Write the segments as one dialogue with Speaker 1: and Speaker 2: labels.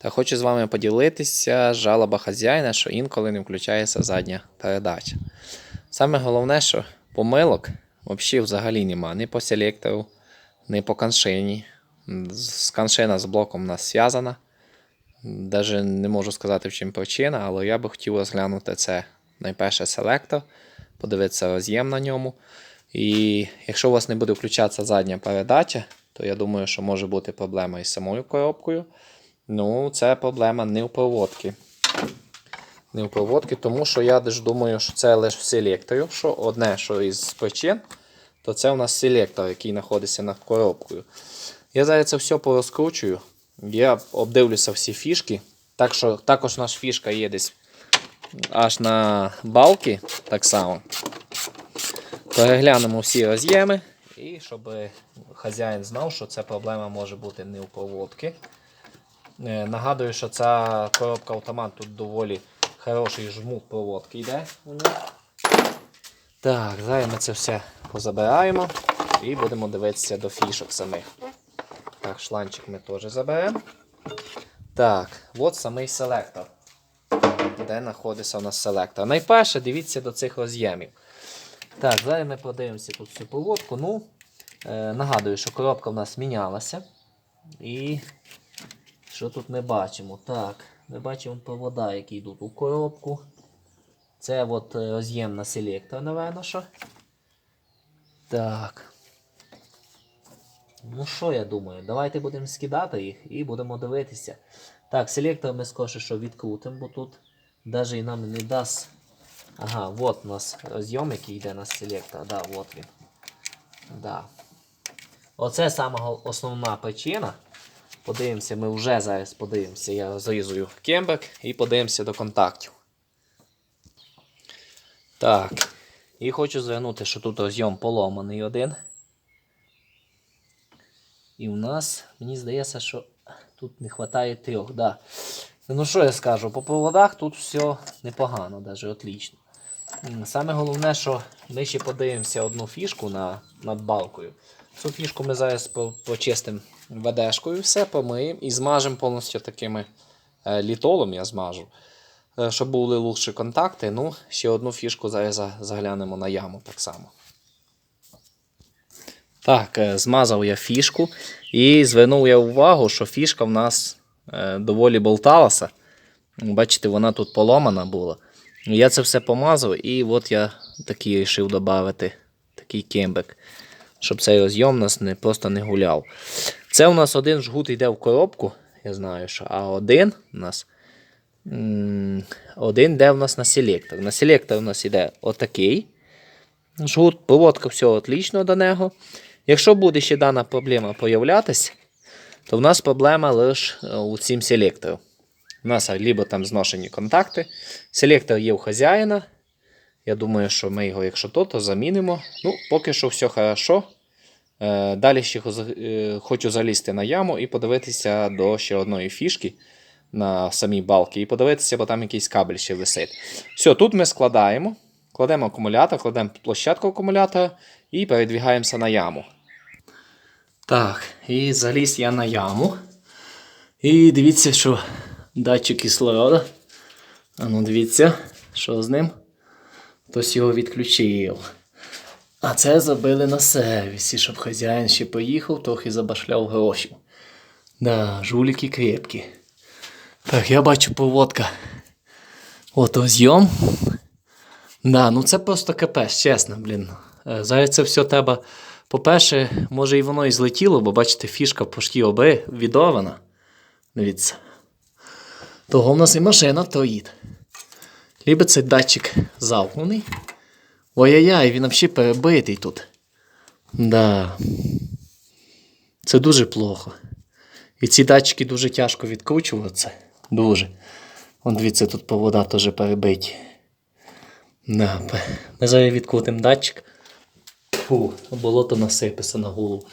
Speaker 1: Та хочу з вами поділитися жалоба хазяїна, що інколи не включається задня передача. Саме головне, що помилок взагалі нема. Ні по селектору, ні по каншині. Каншина з блоком у нас зв'язана. Даже не можу сказати, в чим причина, але я би хотів розглянути це найперше селектор, подивитися роз'єм на ньому. І якщо у вас не буде включатися задня передача, то я думаю, що може бути проблема із самою коробкою. Ну, це проблема не в проводці. Не в проводці, тому що я ж думаю, що це лише в селекторі. Що одне, що із причин, то це у нас селектор, який знаходиться над коробкою. Я зараз це все порозкручую. Я обдивлюся всі фішки. Так що, також наша фішка є десь аж на балки, так само. Переглянемо всі роз'єми. І щоб хазяїн знав, що ця проблема може бути не у проводці. Е, Нагадую, що ця коробка автомат тут доволі хороший жмут проводки йде. Так, зараз ми це все позабираємо і будемо дивитися до фішок самих. Так, шланчик ми теж заберемо. Так, от самий селектор. Де знаходиться у нас селектор. Найперше дивіться до цих роз'ємів. Так, зараз ми подивимося тут всю проводку. Ну, е, нагадую, що коробка в нас мінялася. І що тут ми бачимо? Так, ми бачимо провода, які йдуть у коробку. Це от е, роз'єм на селектор, напевно, що. Так. Ну що я думаю? Давайте будемо скидати їх і будемо дивитися. Так, селектор ми скоріше що відкрутимо, бо тут навіть і нам не дасть. Ага, от у нас роз'єм, який йде на селектор. Да, от він. Да. Оце гол- основна причина. Подивимося, ми вже зараз подивимося. Я розрізую кембек і подивимося до контактів. Так. І хочу звернути, що тут розйом поломаний один. І у нас, мені здається, що тут не вистачає трьох. Да. Ну що я скажу, по проводах тут все непогано, навіть отлично. Саме головне, що ми ще подивимося одну фішку на, над балкою. Цю фішку ми зараз по- почистимо ведешкою, все помиємо і змажемо повністю такими е, літолом я змажу. Е, щоб були лучші контакти. Ну, ще одну фішку зараз заглянемо на яму так само. Так, е, змазав я фішку і звернув я увагу, що фішка в нас доволі болталася. Бачите, вона тут поломана була. Я це все помазав, і от я такий вирішив додати такий кембек, щоб цей розйом нас не, просто не гуляв. Це у нас один жгут йде в коробку, я знаю, що, а один у нас один йде у нас на селектор. На селектор у нас йде отакий. Жгут, проводка все отлично до нього. Якщо буде ще дана проблема появлятися, то в нас проблема лише е, у цім селектору. У нас либо там зношені контакти. Селектор є у хазяїна. Я думаю, що ми його, якщо то, то замінимо. Ну, поки що все хорошо. Е, Далі ще е, хочу залізти на яму і подивитися до ще одної фішки на самій балки. І подивитися, бо там якийсь кабель ще висить. Все, тут ми складаємо. Кладемо акумулятор, кладемо площадку акумулятора і передвігаємося на яму. Так, і заліз я на яму. І дивіться, що датчик кислорода. А дивіться, що з ним. Хтось його відключив. А це забили на сервісі, щоб хазяїн ще поїхав, трохи забашляв гроші. Да, жуліки крепкі. Так, я бачу проводка. От розйом. Да, ну це просто капець, чесно, блін. Е, Зараз це все треба. По-перше, може і воно і злетіло, бо бачите, фішка по шкій оби відована. Дивіться. Того в нас і машина стоїть. Либо цей датчик замкнений. Ой-яй-яй, він взагалі перебитий тут. Да. Це дуже плохо. І ці датчики дуже тяжко відкручуватися. Дуже. Вон дивіться, тут провода теж перебиті. Да. Ми зараз відкрутимо датчик. Фу, болото насипеться на голову.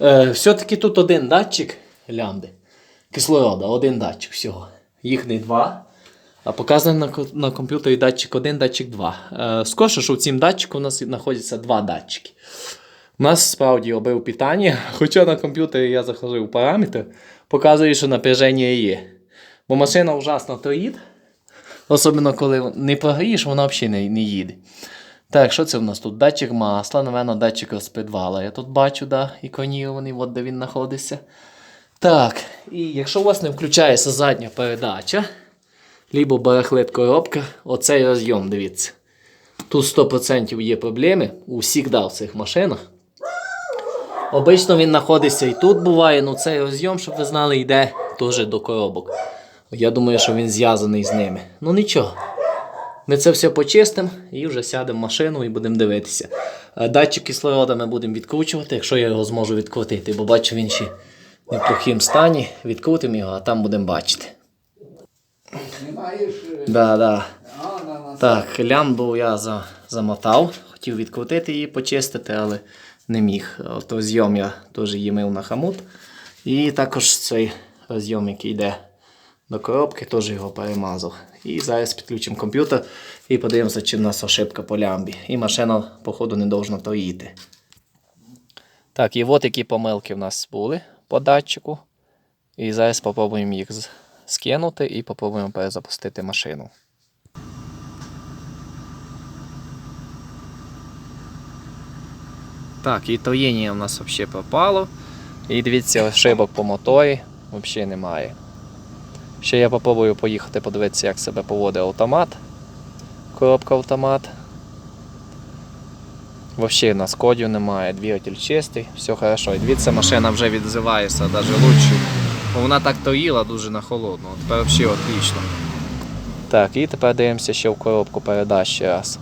Speaker 1: Е, все-таки тут один датчик лямди. Кислорода, один датчик всього. Їх не два. А показано на, комп'ютері датчик 1, датчик 2. Е, скорше, що в цім датчику у нас знаходяться два датчики. У нас справді обив питання, хоча на комп'ютері я заходив у параметр, показує, що напряження є. Бо машина ужасно троїть. Особливо, коли не погрієш, вона взагалі не, не їде. Так, що це в нас тут? Датчик масла, напевно, датчик розпідвала. Я тут бачу, да, іконірований, от де він знаходиться. Так, і якщо у вас не включається задня передача, либо барахлет коробка, оцей розйом, дивіться. Тут 100% є проблеми, усіх в цих машинах. Обично він знаходиться і тут буває, ну цей розйом, щоб ви знали, йде теж до коробок. Я думаю, що він зв'язаний з ними. Ну нічого. Ми це все почистимо і вже сядемо в машину і будемо дивитися. Е, Датчик кислорода ми будемо відкручувати, якщо я його зможу відкрутити, бо бачу він ще в плохім стані. Відкрутимо його, а там будемо бачити.
Speaker 2: Знімаєш. е,
Speaker 1: Да, да.
Speaker 2: А, на, на.
Speaker 1: Так, лямбу я за, замотав, хотів відкрутити її, почистити, але не міг. От розйом я теж її мив на хамут. І також цей розйом, який йде до коробки, теж його перемазав. І зараз підключимо комп'ютер і подивимося, чи в нас ошибка по лямбі. І машина, походу, не повинна тоїти. Так, і от які помилки в нас були по датчику. І зараз спробуємо їх скинути і спробуємо перезапустити машину. Так, і троєння у нас взагалі пропало. І дивіться, ошибок по моторі взагалі немає. Ще я попробую поїхати подивитися, як себе поводить автомат. Коробка автомат. Взагалі у нас кодів немає, двигатель чистий, все хорошо. І дивіться, машина вже відзивається навіть лучше. Бо вона так тоїла дуже на холодну. Тепер взагалі отлично. Так, і тепер дивимося ще в коробку передач ще раз.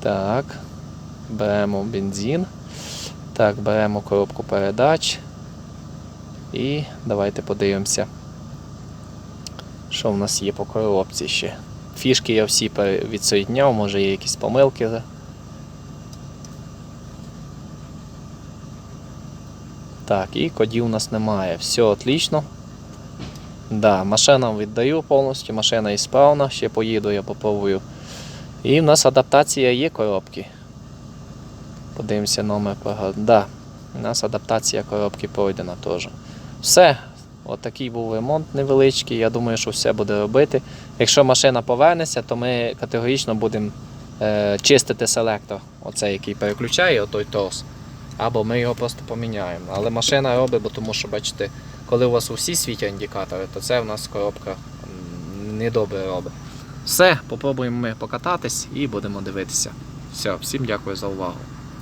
Speaker 1: Так. Беремо бензин. Так, беремо коробку передач. І давайте подивимося, що в нас є по коробці ще. Фішки я всі відсоєдняв, може є якісь помилки. Так, і кодів у нас немає. Все отлично. Да, машина віддаю повністю, машина ісправна, ще поїду, я попробую. І в нас адаптація є коробки. Подивимося номер програми. Да, у нас адаптація коробки пройдена теж. Все. Отакий був ремонт невеличкий. Я думаю, що все буде робити. Якщо машина повернеться, то ми категорично будемо е, чистити селектор, оцей, який переключає отой трос. Або ми його просто поміняємо. Але машина робить, бо тому що, бачите, коли у вас усі світять індикатори, то це в нас коробка недобре робить. Все, попробуємо ми покататись і будемо дивитися. Все, всім дякую за увагу.